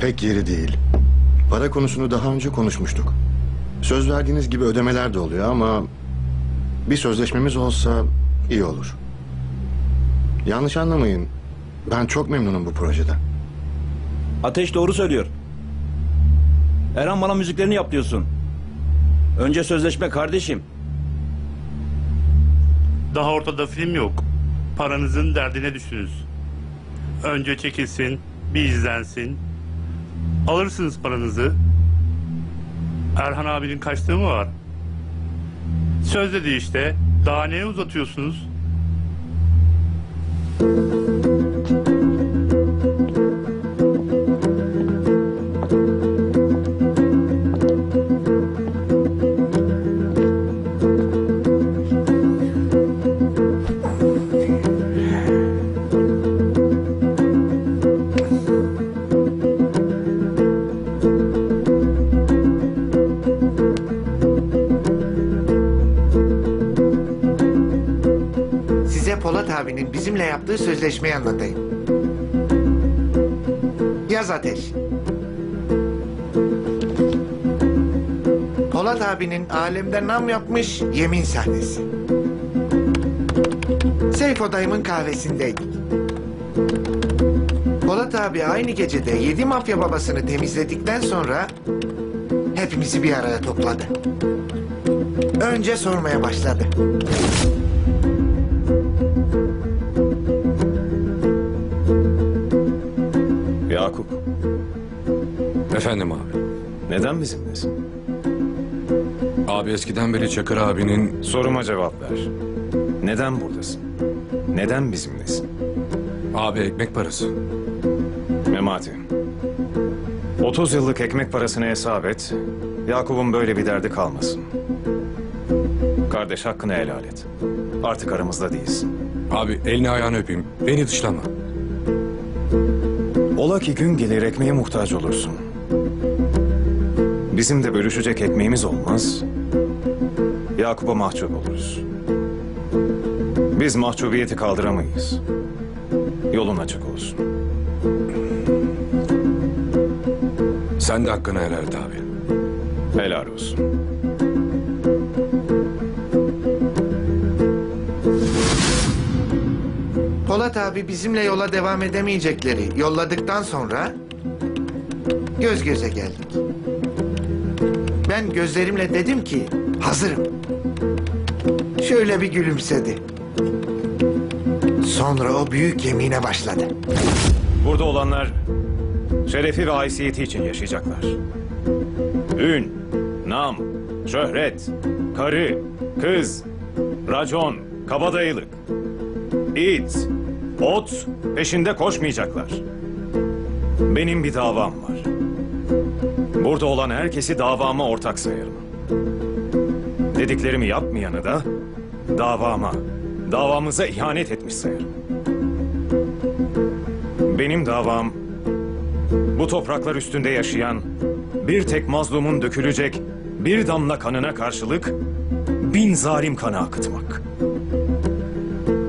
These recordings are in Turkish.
pek yeri değil. Para konusunu daha önce konuşmuştuk. Söz verdiğiniz gibi ödemeler de oluyor ama bir sözleşmemiz olsa iyi olur. Yanlış anlamayın. Ben çok memnunum bu projeden. Ateş doğru söylüyor. Erhan bana müziklerini yap diyorsun. Önce sözleşme kardeşim. Daha ortada film yok. Paranızın derdine düştünüz. Önce çekilsin, bir izlensin. Alırsınız paranızı. Erhan abinin kaçtığı mı var? Söz dedi işte. Daha neye uzatıyorsunuz? Size Polat abinin bizimle yaptığı sözleşmeyi anlatayım. Yaz Ateş. Polat abinin alemde nam yapmış yemin sahnesi. Seyfo dayımın kahvesindeydik. Polat abi aynı gecede yedi mafya babasını temizledikten sonra hepimizi bir araya topladı. Önce sormaya başladı. Efendim abi. neden bizimlesin? Abi eskiden beri Çakır abinin... Soruma cevap ver. Neden buradasın? Neden bizimlesin? Abi ekmek parası. Memati. 30 yıllık ekmek parasını hesap et. Yakup'un böyle bir derdi kalmasın. Kardeş hakkını helal et. Artık aramızda değilsin. Abi elini ayağını öpeyim. Beni dışlama. Ola ki gün gelir ekmeğe muhtaç olursun. Bizim de bölüşecek ekmeğimiz olmaz. Yakup'a mahcup oluruz. Biz mahcubiyeti kaldıramayız. Yolun açık olsun. Sen de hakkını helal et abi. Helal olsun. Polat abi bizimle yola devam edemeyecekleri yolladıktan sonra göz göze geldik. Ben gözlerimle dedim ki hazırım. Şöyle bir gülümsedi. Sonra o büyük yemine başladı. Burada olanlar şerefi ve haysiyeti için yaşayacaklar. Ün, nam, şöhret, karı, kız, racon, kabadayılık, it, ot peşinde koşmayacaklar. Benim bir davam var. Burada olan herkesi davama ortak sayarım. Dediklerimi yapmayanı da davama, davamıza ihanet etmiş sayarım. Benim davam bu topraklar üstünde yaşayan bir tek mazlumun dökülecek bir damla kanına karşılık bin zalim kanı akıtmak.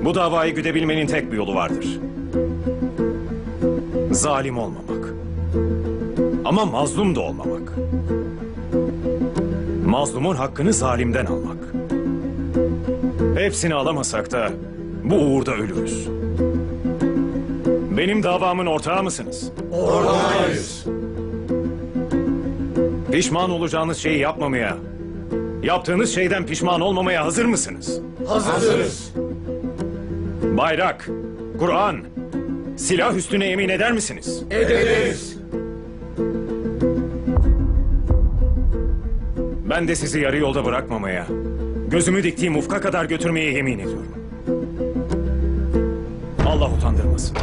Bu davayı güdebilmenin tek bir yolu vardır. Zalim olmamak. Ama mazlum da olmamak. Mazlumun hakkını zalimden almak. Hepsini alamasak da bu uğurda ölürüz. Benim davamın ortağı mısınız? Ortağıyız. Pişman olacağınız şeyi yapmamaya, yaptığınız şeyden pişman olmamaya hazır mısınız? Hazırız. Bayrak, Kur'an, silah üstüne yemin eder misiniz? Ederiz. Ben de sizi yarı yolda bırakmamaya, gözümü diktiğim ufka kadar götürmeye yemin ediyorum. Allah utandırmasın.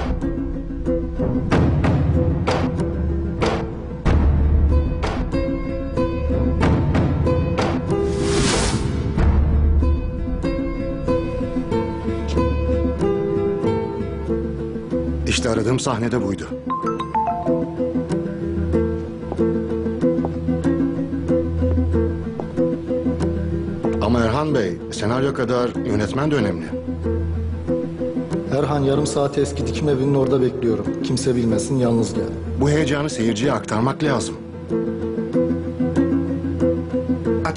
İşte aradığım sahnede buydu. Ama Erhan Bey, senaryo kadar yönetmen de önemli. Erhan yarım saat eski dikim evinin orada bekliyorum. Kimse bilmesin yalnız gel. Bu heyecanı seyirciye aktarmak lazım.